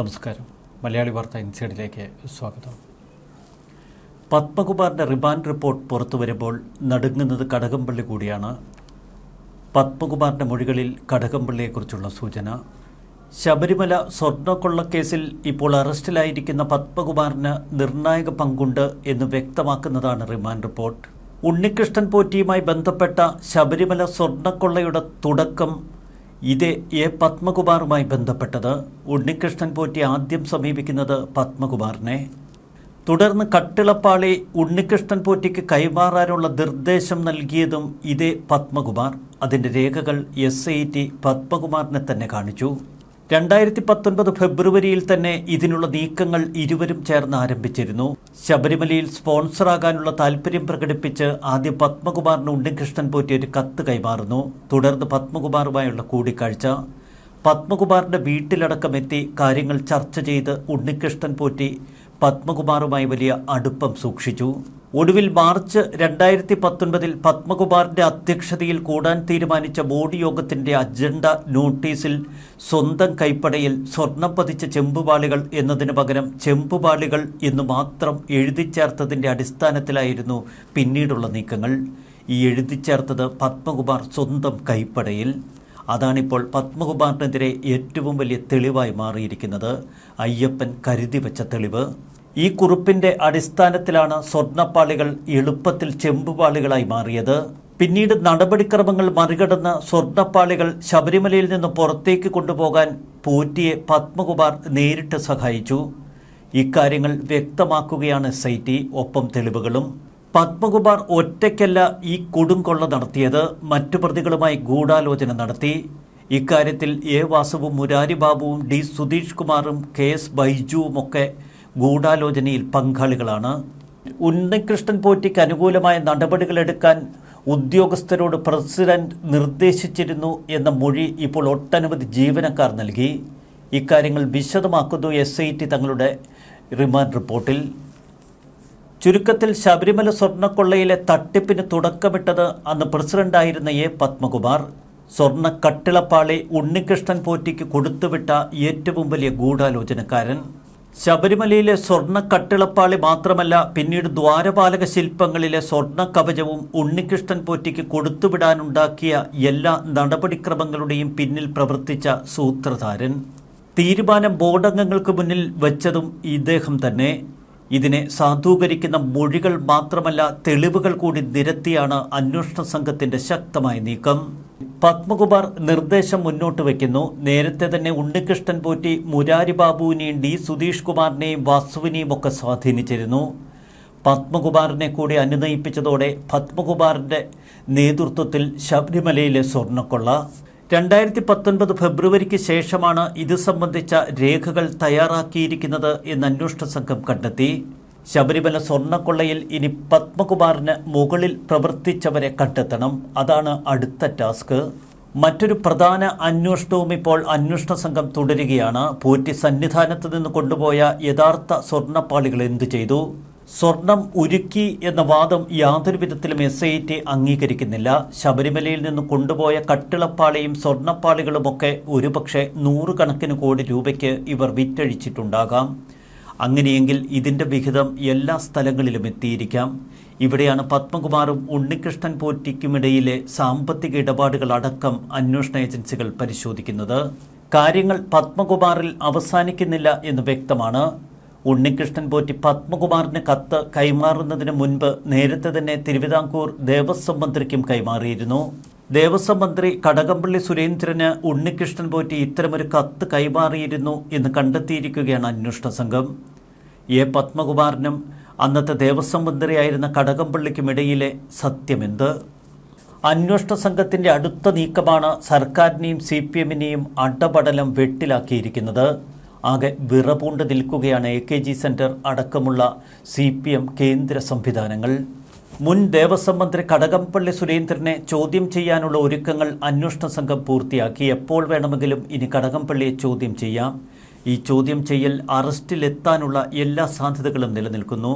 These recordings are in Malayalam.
നമസ്കാരം. മലയാളി വാർത്ത ഇൻസൈഡിലേക്ക് സ്വാഗതം. പത്മകുമാറിന്റെ റിമാൻഡ് റിപ്പോർട്ട് പുറത്തു വരുമ്പോൾ നടുങ്ങുന്നത് കടകംപള്ളി കൂടിയാണ്. പത്മകുമാറിന്റെ മൊഴികളിൽ കടകംപള്ളിയെക്കുറിച്ചുള്ള സൂചന. ശബരിമല സ്വർണക്കൊള്ളക്കേസിൽ ഇപ്പോൾ അറസ്റ്റിലായിരിക്കുന്ന പത്മകുമാറിന് നിർണായക പങ്കുണ്ട് എന്ന് വ്യക്തമാക്കുന്നതാണ് റിമാൻഡ് റിപ്പോർട്ട്. ഉണ്ണികൃഷ്ണൻ പോറ്റിയുമായി ബന്ധപ്പെട്ട ശബരിമല സ്വർണക്കൊള്ളയുടെ തുടക്കം ഇതേ എ പത്മകുമാറുമായി ബന്ധപ്പെട്ടത് ഉണ്ണികൃഷ്ണൻ പോറ്റി ആദ്യം സമീപിക്കുന്നത് പത്മകുമാറിനെ. തുടർന്ന് കട്ടിളപ്പാളി ഉണ്ണികൃഷ്ണൻ പോറ്റിക്ക് കൈമാറാനുള്ള നിർദ്ദേശം നൽകിയതും ഇതേ പത്മകുമാർ. അതിന്റെ രേഖകൾ എസ് ഐ ടി പത്മകുമാറിനെ തന്നെ കാണിച്ചു. രണ്ടായിരത്തി പത്തൊൻപത് ഫെബ്രുവരിയിൽ തന്നെ ഇതിനുള്ള നീക്കങ്ങൾ ഇരുവരും ചേർന്ന് ആരംഭിച്ചിരുന്നു. ശബരിമലയിൽ സ്പോൺസറാകാനുള്ള താല്പര്യം പ്രകടിപ്പിച്ച് ആദ്യം പത്മകുമാറിന് ഉണ്ണികൃഷ്ണൻ പോറ്റി ഒരു കത്ത് കൈമാറുന്നു. തുടർന്ന് പത്മകുമാറുമായുള്ള കൂടിക്കാഴ്ച. പത്മകുമാറിന്റെ വീട്ടിലടക്കം എത്തി കാര്യങ്ങൾ ചർച്ച ചെയ്ത് ഉണ്ണികൃഷ്ണൻ പോറ്റി പത്മകുമാറുമായി വലിയ അടുപ്പം സൂക്ഷിച്ചു. ഒടുവിൽ മാർച്ച് രണ്ടായിരത്തി പത്തൊൻപതിൽ പത്മകുമാറിന്റെ അധ്യക്ഷതയിൽ കൂടാൻ തീരുമാനിച്ച ബോർഡ് യോഗത്തിന്റെ അജണ്ട നോട്ടീസിൽ സ്വന്തം കൈപ്പടയിൽ സ്വർണം പതിച്ച ചെമ്പുപാളികൾ എന്നതിന് പകരം ചെമ്പുപാളികൾ എന്ന് മാത്രം എഴുതിച്ചേർത്തതിന്റെ അടിസ്ഥാനത്തിലായിരുന്നു പിന്നീടുള്ള നീക്കങ്ങൾ. ഈ എഴുതിച്ചേർത്തത് പത്മകുമാർ സ്വന്തം കൈപ്പടയിൽ. അതാണിപ്പോൾ പത്മകുമാറിനെതിരെ ഏറ്റവും വലിയ തെളിവായി മാറിയിരിക്കുന്നത്. അയ്യപ്പൻ കരുതി വെച്ച തെളിവ്. ഈ കുറിപ്പിന്റെ അടിസ്ഥാനത്തിലാണ് സ്വർണപ്പാളികൾ എളുപ്പത്തിൽ ചെമ്പുപാളികളായി മാറിയത്. പിന്നീട് നടപടിക്രമങ്ങൾ മറികടന്ന് സ്വർണപ്പാളികൾ ശബരിമലയിൽ നിന്ന് പുറത്തേക്ക് കൊണ്ടുപോകാൻ പോറ്റിയെ പത്മകുമാർ നേരിട്ട് സഹായിച്ചു. ഇക്കാര്യങ്ങൾ വ്യക്തമാക്കുകയാണ് എസ് ഐ ടി ഒപ്പം തെളിവുകളും പത്മകുമാർ ഒറ്റയ്ക്കല്ല ഈ കൊടുങ്കൊള്ള നടത്തിയത്. മറ്റു പ്രതികളുമായി ഗൂഢാലോചന നടത്തി. ഇക്കാര്യത്തിൽ എ വാസുവും മുരാരി ബാബുവും ഡി സുധീഷ് കുമാറും കെ എസ് ബൈജുവുമൊക്കെ ഗൂഢാലോചനയിൽ പങ്കാളികളാണ്. ഉണ്ണികൃഷ്ണൻ പോറ്റിക്ക് അനുകൂലമായ നടപടികളെടുക്കാൻ ഉദ്യോഗസ്ഥരോട് പ്രസിഡന്റ് നിർദ്ദേശിച്ചിരുന്നു എന്ന മൊഴി ഇപ്പോൾ ഒട്ടനവധി ജീവനക്കാർ നൽകി. ഇക്കാര്യങ്ങൾ വിശദമാക്കുന്നു എസ് ഐ ടി തങ്ങളുടെ റിമാൻഡ് റിപ്പോർട്ടിൽ. ചുരുക്കത്തിൽ ശബരിമല സ്വർണക്കൊള്ളയിലെ തട്ടിപ്പിന് തുടക്കമിട്ടത് അന്ന് പ്രസിഡന്റായിരുന്ന എ പത്മകുമാർ. സ്വർണ കട്ടിളപ്പാളി ഉണ്ണികൃഷ്ണൻ പോറ്റിക്ക് കൊടുത്തുവിട്ട ഏറ്റവും വലിയ ഗൂഢാലോചനക്കാരൻ. ശബരിമലയിലെ സ്വർണ കട്ടിളപ്പാളി മാത്രമല്ല പിന്നീട് ദ്വാരപാലക ശില്പങ്ങളിലെ സ്വർണ കവചവും ഉണ്ണികൃഷ്ണൻ പോറ്റിക്ക് കൊടുത്തുവിടാനുണ്ടാക്കിയ എല്ലാ നടപടിക്രമങ്ങളുടെയും പിന്നിൽ പ്രവർത്തിച്ച സൂത്രധാരൻ. തീരുമാനം ബോർഡംഗങ്ങൾക്ക് മുന്നിൽ വച്ചതും ഇദ്ദേഹം തന്നെ. ഇതിനെ സാധൂകരിക്കുന്ന മൊഴികൾ മാത്രമല്ല തെളിവുകൾ കൂടി നിരത്തിയാണ് അന്വേഷണ സംഘത്തിന്റെ ശക്തമായ നീക്കം. പത്മകുമാർ നിർദ്ദേശം മുന്നോട്ട് വയ്ക്കുന്നു. നേരത്തെ തന്നെ ഉണ്ണികൃഷ്ണൻ പോറ്റി മുരാരി ബാബുവിനെയും ഡി സുധീഷ് കുമാറിനെയും വാസുവിനെയും ഒക്കെ സ്വാധീനിച്ചിരുന്നു. പത്മകുമാറിനെ കൂടി അനുനയിപ്പിച്ചതോടെ പത്മകുമാറിന്റെ നേതൃത്വത്തിൽ ശബരിമലയിലെ സ്വർണക്കൊള്ള രണ്ടായിരത്തി പത്തൊൻപത് ഫെബ്രുവരിക്ക് ശേഷമാണ് ഇത് സംബന്ധിച്ച രേഖകൾ തയ്യാറാക്കിയിരിക്കുന്നത് എന്ന് അന്വേഷണ സംഘം കണ്ടെത്തി. ശബരിമല സ്വർണക്കൊള്ളയിൽ ഇനി പത്മകുമാറിന് മുകളിൽ പ്രവർത്തിച്ചവരെ കണ്ടെത്തണം. അതാണ് അടുത്ത ടാസ്ക്. മറ്റൊരു പ്രധാന അന്വേഷണവും ഇപ്പോൾ അന്വേഷണ സംഘം തുടരുകയാണ്. പോറ്റി സന്നിധാനത്ത് നിന്ന് കൊണ്ടുപോയ യഥാർത്ഥ സ്വർണപ്പാളികൾ എന്തു ചെയ്തു? സ്വർണം ഉരുക്കി എന്ന വാദം യാതൊരു വിധത്തിലും എസ് ഐ ടി അംഗീകരിക്കുന്നില്ല. ശബരിമലയിൽ നിന്ന് കൊണ്ടുപോയ കട്ടിളപ്പാളിയും സ്വർണപ്പാളികളുമൊക്കെ ഒരുപക്ഷെ നൂറുകണക്കിന് കോടി രൂപയ്ക്ക് ഇവർ വിറ്റഴിച്ചിട്ടുണ്ടാകാം. അങ്ങനെയെങ്കിൽ ഇതിന്റെ വിഹിതം എല്ലാ സ്ഥലങ്ങളിലും എത്തിയിരിക്കാം. ഇവിടെയാണ് പത്മകുമാറും ഉണ്ണികൃഷ്ണൻ പോറ്റിക്കുമിടയിലെ സാമ്പത്തിക ഇടപാടുകൾ അടക്കം അന്വേഷണ ഏജൻസികൾ പരിശോധിക്കുന്നത്. കാര്യങ്ങൾ പത്മകുമാറിൽ അവസാനിക്കുന്നില്ല എന്ന് വ്യക്തമാണ്. ഉണ്ണികൃഷ്ണൻ പോറ്റി പത്മകുമാറിന് കത്ത് കൈമാറുന്നതിന് മുൻപ് നേരത്തെ തന്നെ തിരുവിതാംകൂർ ദേവസ്വം മന്ത്രിക്കും കൈമാറിയിരുന്നു. ദേവസ്വം മന്ത്രി കടകംപള്ളി സുരേന്ദ്രന് ഉണ്ണികൃഷ്ണൻ പോറ്റി ഇത്തരമൊരു കത്ത് കൈമാറിയിരുന്നു എന്ന് കണ്ടെത്തിയിരിക്കുകയാണ് അന്വേഷണ സംഘം. എ പത്മകുമാറിനും അന്നത്തെ ദേവസ്വം മന്ത്രിയായിരുന്ന കടകംപള്ളിക്കുമിടയിലെ സത്യമെന്ത്? അന്വേഷണ സംഘത്തിന്റെ അടുത്ത നീക്കമാണ് സർക്കാരിനെയും സി പി എമ്മിനെയും അടപടലം വെട്ടിലാക്കിയിരിക്കുന്നത്. ആകെ വിറപൂണ്ട് നിൽക്കുകയാണ് എ കെ ജി സെന്റർ അടക്കമുള്ള സി പി എം കേന്ദ്ര സംവിധാനങ്ങൾ. മുൻ ദേവസ്വം മന്ത്രി കടകംപള്ളി സുരേന്ദ്രനെ ചോദ്യം ചെയ്യാനുള്ള ഒരുക്കങ്ങൾ അന്വേഷണ സംഘം പൂർത്തിയാക്കി. എപ്പോൾ വേണമെങ്കിലും ഇനി കടകംപള്ളിയെ ചോദ്യം ചെയ്യാം. ഈ ചോദ്യം ചെയ്യൽ അറസ്റ്റിലെത്താനുള്ള എല്ലാ സാധ്യതകളും നിലനിൽക്കുന്നു.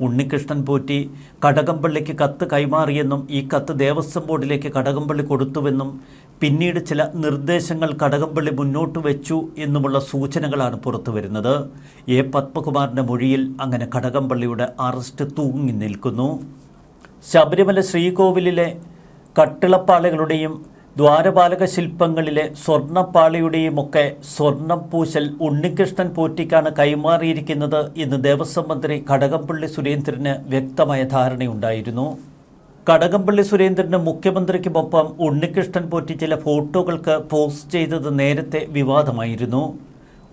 ഉണ്ണികൃഷ്ണൻ പോറ്റി കടകംപള്ളിക്ക് കത്ത് കൈമാറിയെന്നും ഈ കത്ത് ദേവസ്വം ബോർഡിലേക്ക് കടകംപള്ളി കൊടുത്തുവെന്നും പിന്നീട് ചില നിർദ്ദേശങ്ങൾ കടകംപള്ളി മുന്നോട്ട് വെച്ചു എന്നുമുള്ള സൂചനകളാണ് പുറത്തു വരുന്നത്. എ പത്മകുമാറിന്റെ മൊഴിയിൽ അങ്ങനെ കടകംപള്ളിയുടെ അറസ്റ്റ് തൂങ്ങി നിൽക്കുന്നു. ശബരിമല ശ്രീകോവിലിലെ കട്ടിളപ്പാളികളുടെയും ദ്വാരപാലക ശില്പങ്ങളിലെ സ്വർണപ്പാളിയുടെയും ഒക്കെ സ്വർണം പൂശൽ ഉണ്ണികൃഷ്ണൻ പോറ്റിക്കാണ് കൈമാറിയിരിക്കുന്നത് എന്ന് ദേവസ്വം മന്ത്രി കടകംപള്ളി സുരേന്ദ്രന് വ്യക്തമായ ധാരണയുണ്ടായിരുന്നു. കടകംപള്ളി സുരേന്ദ്രന് മുഖ്യമന്ത്രിക്കുമൊപ്പം ഉണ്ണികൃഷ്ണൻ പോറ്റി ചില ഫോട്ടോകൾക്ക് പോസ്റ്റ് ചെയ്തത് നേരത്തെ വിവാദമായിരുന്നു.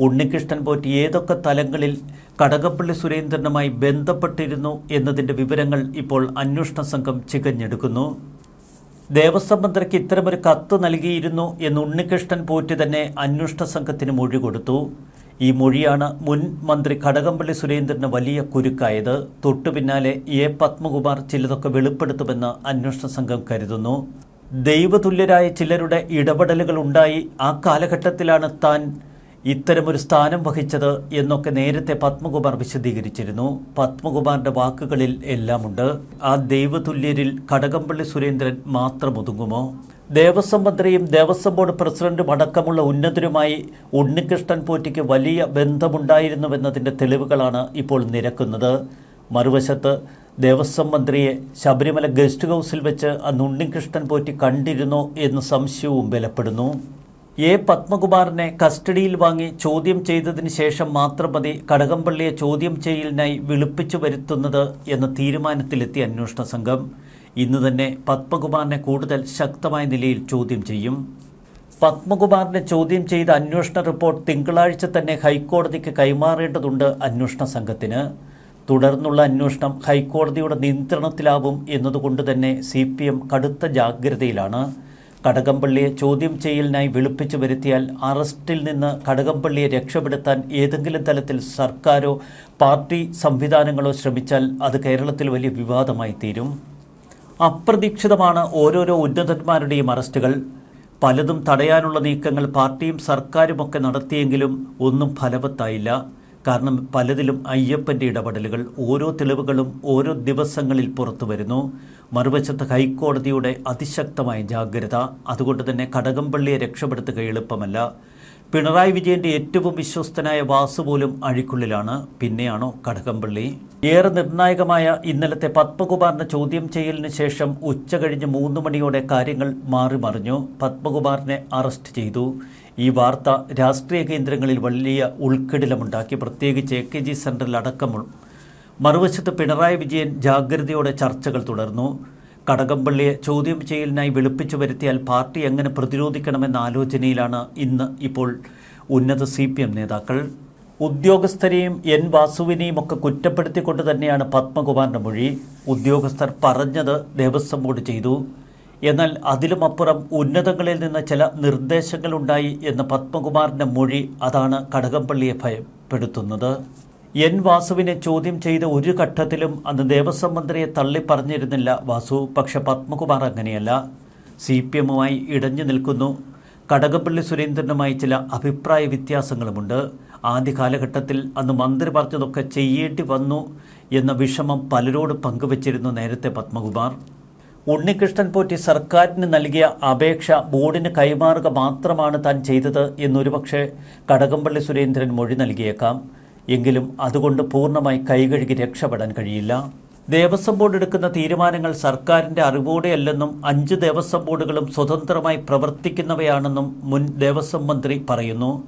ഉണ്ണികൃഷ്ണൻ പോറ്റി ഏതൊക്കെ തലങ്ങളിൽ കടകംപള്ളി സുരേന്ദ്രനുമായി ബന്ധപ്പെട്ടിരുന്നു എന്നതിന്റെ വിവരങ്ങൾ ഇപ്പോൾ അന്വേഷണ സംഘം ചികഞ്ഞെടുക്കുന്നു. ദേവസ്വം മന്ത്രിക്ക് ഇത്തരമൊരു കത്ത് നൽകിയിരുന്നു എന്ന് ഉണ്ണികൃഷ്ണൻ പോറ്റി തന്നെ അന്വേഷണ സംഘത്തിന് മൊഴി കൊടുത്തു. ഈ മൊഴിയാണ് മുൻ മന്ത്രി കടകംപള്ളി സുരേന്ദ്രന് വലിയ കുരുക്കായത്. തൊട്ടു പിന്നാലെ എ പത്മകുമാർ ചിലതൊക്കെ വെളിപ്പെടുത്തുമെന്ന് അന്വേഷണ സംഘം കരുതുന്നു. ദൈവതുല്യരായ ചിലരുടെ ഇടപെടലുകൾ ഉണ്ടായി. ആ കാലഘട്ടത്തിലാണ് താൻ ഇത്തരമൊരു സ്ഥാനം വഹിച്ചത് എന്നൊക്കെ നേരത്തെ പത്മകുമാർ വിശദീകരിച്ചിരുന്നു. പത്മകുമാറിന്റെ വാക്കുകളിൽ എല്ലാമുണ്ട്. ആ ദൈവതുല്യരിൽ കടകംപള്ളി സുരേന്ദ്രൻ മാത്രം ഒതുങ്ങുമോ? ദേവസ്വം മന്ത്രിയും ദേവസ്വം ബോർഡ് പ്രസിഡന്റും അടക്കമുള്ള ഉന്നതരുമായി ഉണ്ണികൃഷ്ണൻ പോറ്റിക്ക് വലിയ ബന്ധമുണ്ടായിരുന്നുവെന്നതിന്റെ തെളിവുകളാണ് ഇപ്പോൾ നിരക്കുന്നത്. മറുവശത്ത് ദേവസ്വം മന്ത്രിയെ ശബരിമല ഗസ്റ്റ് ഹൗസിൽ വെച്ച് അന്ന് ഉണ്ണികൃഷ്ണൻ പോറ്റി കണ്ടിരുന്നോ എന്ന് സംശയവും ബലപ്പെടുന്നു. എ. പത്മകുമാറിനെ കസ്റ്റഡിയിൽ വാങ്ങി ചോദ്യം ചെയ്തതിന് ശേഷം മാത്രം മതി കടകംപള്ളിയെ ചോദ്യം ചെയ്യലിനായി വിളിപ്പിച്ചു വരുത്തുന്നത് എന്ന തീരുമാനത്തിലെത്തി അന്വേഷണ സംഘം. ഇന്ന് തന്നെ പത്മകുമാറിനെ കൂടുതൽ ശക്തമായ നിലയിൽ ചോദ്യം ചെയ്യും. പത്മകുമാറിനെ ചോദ്യം ചെയ്ത അന്വേഷണ റിപ്പോർട്ട് തിങ്കളാഴ്ച തന്നെ ഹൈക്കോടതിക്ക് കൈമാറേണ്ടതുണ്ട് അന്വേഷണ സംഘത്തിന്. തുടർന്നുള്ള അന്വേഷണം ഹൈക്കോടതിയുടെ നിയന്ത്രണത്തിലാവും എന്നതുകൊണ്ട് തന്നെ സി പി എം കടുത്ത ജാഗ്രതയിലാണ്. കടകംപള്ളിയെ ചോദ്യം ചെയ്യലിനായി വിളിപ്പിച്ചു വരുത്തിയാൽ അറസ്റ്റിൽ നിന്ന് കടകംപള്ളിയെ രക്ഷപ്പെടുത്താൻ ഏതെങ്കിലും തലത്തിൽ സർക്കാരോ പാർട്ടി സംവിധാനങ്ങളോ ശ്രമിച്ചാൽ അത് കേരളത്തിൽ വലിയ വിവാദമായി തീരും. അപ്രതീക്ഷിതമാണ് ഓരോരോ ഉന്നതന്മാരുടെയും അറസ്റ്റുകൾ. പലതും തടയാനുള്ള നീക്കങ്ങൾ പാർട്ടിയും സർക്കാരുമൊക്കെ നടത്തിയെങ്കിലും ഒന്നും ഫലവത്തായില്ല. കാരണം പലതിലും അയ്യപ്പന്റെ ഇടപെടലുകൾ ഓരോ തെളിവുകളും ഓരോ ദിവസങ്ങളിൽ പുറത്തു വരുന്നു. മറുവശത്ത് ഹൈക്കോടതിയുടെ അതിശക്തമായ ജാഗ്രത അതുകൊണ്ട് തന്നെ കടകംപള്ളിയെ രക്ഷപ്പെടുത്തുക എളുപ്പമല്ല. പിണറായി വിജയന്റെ ഏറ്റവും വിശ്വസ്തനായ വാസു പോലും അഴിക്കുള്ളിലാണ്. പിന്നെയാണോ കടകംപള്ളി? ഏറെ നിർണായകമായ ഇന്നലത്തെ പത്മകുമാറിന്റെ ചോദ്യം ചെയ്യലിന് ശേഷം ഉച്ച കഴിഞ്ഞ് മൂന്ന് മണിയോടെ കാര്യങ്ങൾ മാറിമറിഞ്ഞു പത്മകുമാറിനെ അറസ്റ്റ് ചെയ്തു. ഈ വാർത്ത രാഷ്ട്രീയ കേന്ദ്രങ്ങളിൽ വലിയ ഉൾക്കിടിലമുണ്ടാക്കി. പ്രത്യേകിച്ച് എ കെ ജി അടക്കമുള്ള മറുവശത്ത് പിണറായി വിജയൻ ജാഗ്രതയോടെ ചർച്ചകൾ തുടർന്നു. കടകംപള്ളിയെ ചോദ്യം ചെയ്യലിനായി വിളിപ്പിച്ചു വരുത്തിയാൽ പാർട്ടി എങ്ങനെ പ്രതിരോധിക്കണമെന്ന ആലോചനയിലാണ് ഇന്ന് ഇപ്പോൾ ഉന്നത സി പി എം നേതാക്കൾ. ഉദ്യോഗസ്ഥരെയും എൻ വാസുവിനെയും ഒക്കെ കുറ്റപ്പെടുത്തിക്കൊണ്ട് തന്നെയാണ് പത്മകുമാറിന്റെ മൊഴി. ഉദ്യോഗസ്ഥർ പറഞ്ഞത് ദേവസ്വം ബോർഡ് ചെയ്തു. എന്നാൽ അതിലുമപ്പുറം ഉന്നതങ്ങളിൽ നിന്ന് ചില നിർദ്ദേശങ്ങളുണ്ടായി എന്ന പത്മകുമാറിന്റെ മൊഴി അതാണ് കടകംപള്ളിയെ ഭയപ്പെടുത്തുന്നത്. എൻ വാസുവിനെ ചോദ്യം ചെയ്ത ഒരു ഘട്ടത്തിലും അന്ന് ദേവസ്വം മന്ത്രിയെ തള്ളി പറഞ്ഞിരുന്നില്ല വാസു. പക്ഷെ പത്മകുമാർ അങ്ങനെയല്ല. സി പി എമ്മുമായി ഇടഞ്ഞു നിൽക്കുന്നു. കടകംപള്ളി സുരേന്ദ്രനുമായി ചില അഭിപ്രായ വ്യത്യാസങ്ങളുമുണ്ട്. ആദ്യ കാലഘട്ടത്തിൽ അന്ന് മന്ത്രി പറഞ്ഞതൊക്കെ ചെയ്യേണ്ടി വന്നു എന്ന വിഷമം പലരോട് പങ്കുവച്ചിരുന്നു നേരത്തെ പത്മകുമാർ. ഉണ്ണികൃഷ്ണൻ പോറ്റി സർക്കാരിന് നൽകിയ അപേക്ഷ ബോർഡിന് കൈമാറുക മാത്രമാണ് താൻ ചെയ്തത് എന്നൊരുപക്ഷെ കടകംപള്ളി സുരേന്ദ്രൻ മൊഴി നൽകിയേക്കാം. എങ്കിലും അതുകൊണ്ട് പൂർണമായി കൈകഴുകി രക്ഷപ്പെടാൻ കഴിയില്ല. ദേവസ്വം ബോർഡ് എടുക്കുന്ന തീരുമാനങ്ങൾ സർക്കാരിന്റെ അറിവോടെയല്ലെന്നും അഞ്ച് ദേവസ്വം ബോർഡുകളും സ്വതന്ത്രമായി പ്രവർത്തിക്കുന്നവയാണെന്നും മുൻ ദേവസ്വം മന്ത്രി പറയുന്നു.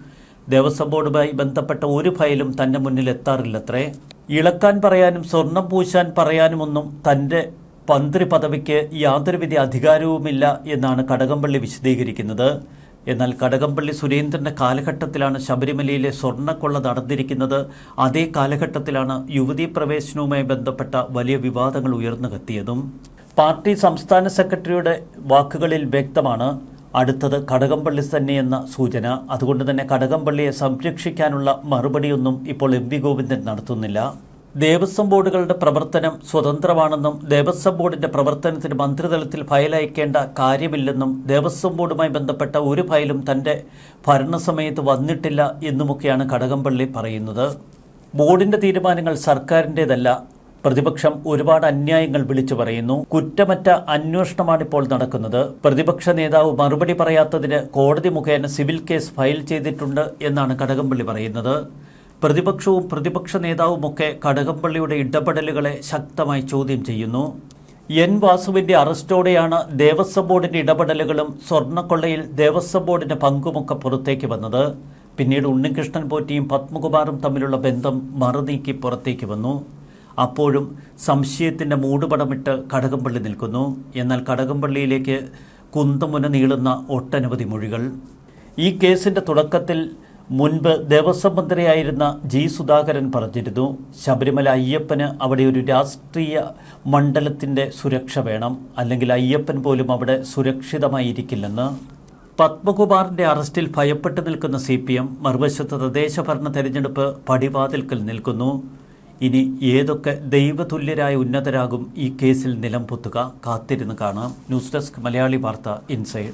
ദേവസ്വം ബോർഡുമായി ബന്ധപ്പെട്ട ഒരു ഫയലും തന്റെ മുന്നിൽ എത്താറില്ലത്രേ. ഇളക്കാൻ പറയാനും സ്വർണം പൂശാൻ പറയാനുമൊന്നും തന്റെ മന്ത്രി പദവിക്ക് യാതൊരുവിധ അധികാരവുമില്ല എന്നാണ് കടകംപള്ളി വിശദീകരിക്കുന്നത്. എന്നാൽ കടകംപള്ളി സുരേന്ദ്രന്റെ കാലഘട്ടത്തിലാണ് ശബരിമലയിലെ സ്വർണക്കൊള്ള നടന്നിരിക്കുന്നത്. അതേ കാലഘട്ടത്തിലാണ് യുവതീ പ്രവേശനവുമായി ബന്ധപ്പെട്ട വലിയ വിവാദങ്ങൾ ഉയർന്നു കത്തിയതും. പാർട്ടി സംസ്ഥാന സെക്രട്ടറിയുടെ വാക്കുകളിൽ വ്യക്തമാണ് അടുത്തത് കടകംപള്ളി തന്നെയെന്ന സൂചന. അതുകൊണ്ട് തന്നെ കടകംപള്ളിയെ സംരക്ഷിക്കാനുള്ള മറുപടിയൊന്നും ഇപ്പോൾ എം വി ഗോവിന്ദൻ നടത്തുന്നില്ല. ദേവസ്വം ബോർഡുകളുടെ പ്രവർത്തനം സ്വതന്ത്രമാണെന്നും ദേവസ്വം ബോർഡിന്റെ പ്രവർത്തനത്തിന് മന്ത്രിതലത്തിൽ ഫയൽ അയക്കേണ്ട കാര്യമില്ലെന്നും ദേവസ്വം ബോർഡുമായി ബന്ധപ്പെട്ട ഒരു ഫയലും തന്റെ ഭരണസമയത്ത് വന്നിട്ടില്ല എന്നുമൊക്കെയാണ് കടകംപള്ളി പറയുന്നത്. ബോർഡിന്റെ തീരുമാനങ്ങൾ സർക്കാരിന്റേതല്ല പ്രതിപക്ഷം ഒരുപാട് അന്യായങ്ങൾ വിളിച്ചു പറയുന്നു. കുറ്റമറ്റ അന്വേഷണമാണിപ്പോൾ നടക്കുന്നത്. പ്രതിപക്ഷ നേതാവ് മറുപടി പറയാത്തതിന് കോടതി മുഖേന സിവിൽ കേസ് ഫയൽ ചെയ്തിട്ടുണ്ട് എന്നാണ് കടകംപള്ളി പറയുന്നത്. പ്രതിപക്ഷവും പ്രതിപക്ഷ നേതാവുമൊക്കെ കടകംപള്ളിയുടെ ഇടപെടലുകളെ ശക്തമായി ചോദ്യം ചെയ്യുന്നു. എൻ വാസുവിന്റെ അറസ്റ്റോടെയാണ് ദേവസ്വം ബോർഡിന്റെ ഇടപെടലുകളും സ്വർണക്കൊള്ളയിൽ ദേവസ്വം ബോർഡിന്റെ പങ്കുമൊക്കെ പുറത്തേക്ക് വന്നത്. പിന്നീട് ഉണ്ണികൃഷ്ണൻ പോറ്റിയും പത്മകുമാറും തമ്മിലുള്ള ബന്ധം മറുനീക്കി പുറത്തേക്ക് വന്നു. അപ്പോഴും സംശയത്തിന്റെ മൂടുപടമിട്ട് കടകംപള്ളി നിൽക്കുന്നു. എന്നാൽ കടകംപള്ളിയിലേക്ക് കുന്തമുന നീളുന്ന ഒട്ടനവധി മൊഴികൾ. ഈ കേസിന്റെ തുടക്കത്തിൽ മുൻപ് ദേവസ്വം മന്ത്രിയായിരുന്ന ജി സുധാകരൻ പറഞ്ഞിരുന്നു ശബരിമല അയ്യപ്പന് അവിടെ ഒരു രാഷ്ട്രീയ മണ്ഡലത്തിന്റെ സുരക്ഷ വേണം. അല്ലെങ്കിൽ അയ്യപ്പൻ പോലും അവിടെ സുരക്ഷിതമായിരിക്കില്ലെന്ന്. പത്മകുമാറിന്റെ അറസ്റ്റിൽ ഭയപ്പെട്ടു നിൽക്കുന്ന സി പി എം മറുവശത്ത് തദ്ദേശഭരണ തെരഞ്ഞെടുപ്പ് പടിവാതിൽക്കൽ നിൽക്കുന്നു. ഇനി ഏതൊക്കെ ദൈവതുല്യരായ ഉന്നതരാകും ഈ കേസിൽ നിലം പൊത്തുക? കാത്തിരുന്ന് കാണാം. ന്യൂസ് ഡെസ്ക് മലയാളി വാർത്ത ഇൻസൈഡ്.